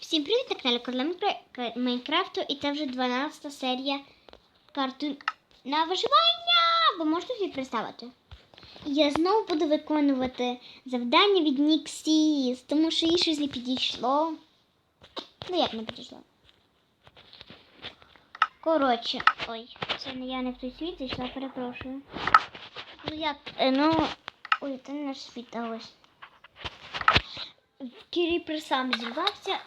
Всім привіт на каналі Корла Майнкрафту і це вже 12 серія картун на виживання. Ви можете собі представити? Я знову буду виконувати завдання від Ніксіс, тому що їй щось не підійшло. Ну як не підійшло? Коротше, ой, це не я не в той світ зайшла, перепрошую. Ну як, е, ну. Ой, це не наш світ, а ось. Кіріпер сам зірвався.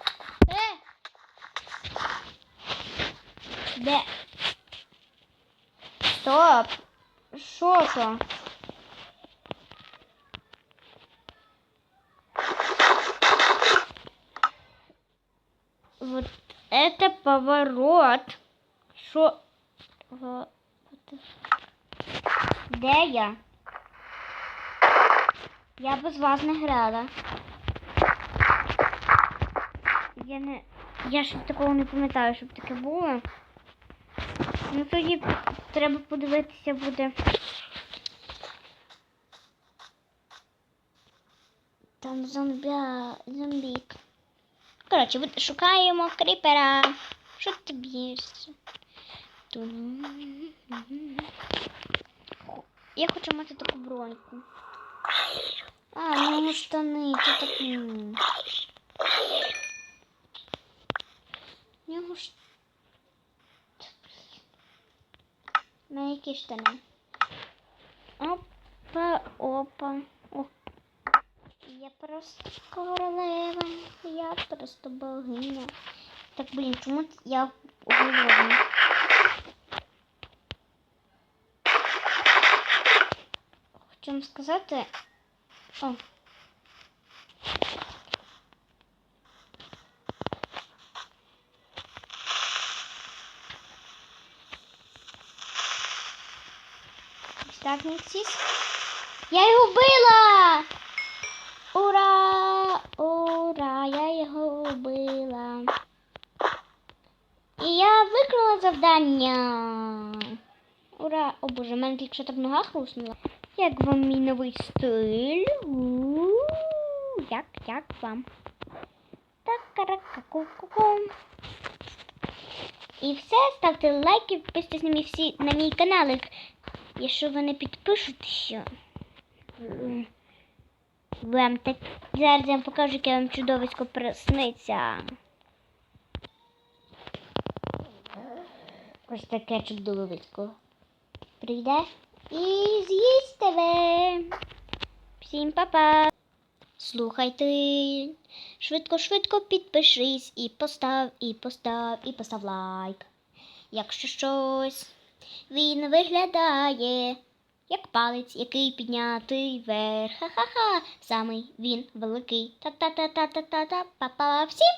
Де? Стоп! Що то? Вот это поворот. Що? Де я? Я без вас не. Я не. Я ж такого не пам'ятаю, щоб таке було. Ну тоді треба подивитися буде. Там зомбя. зомбік. Коротше, шукаємо кріпера. Що ти б'єшся? Я хочу мати таку броньку. А, нього штани, це так. м. В нього ж. На які штани? Опа, опа. О. Я просто королева. Я просто богиня. Так, блін, чому я голодна? Хочу вам сказати. О. Так, Ніксіс. Я його вбила! Ура! Ура! Я його вбила. І я виконала завдання. Ура! О боже, в мене тільки що так нога хруснула. Як вам мій новий стиль? Як, як вам? Так, каракаку-ку-ку. І все, ставте лайки, підписуйтесь на мій, всі, на мій канал, якщо ви не підпишетеся. Вам так зараз я вам покажу, яке вам чудовисько присниться. Ось таке чудовисько. Прийде і з'їсть тебе. Всім па-па. Слухайте. Швидко, швидко підпишись і постав, і постав, і постав лайк. Якщо щось він виглядає, як палець, який піднятий вверх. Ха-ха-ха. Самий він великий. Та-та-та-та-та-та-та. Па-па. Всім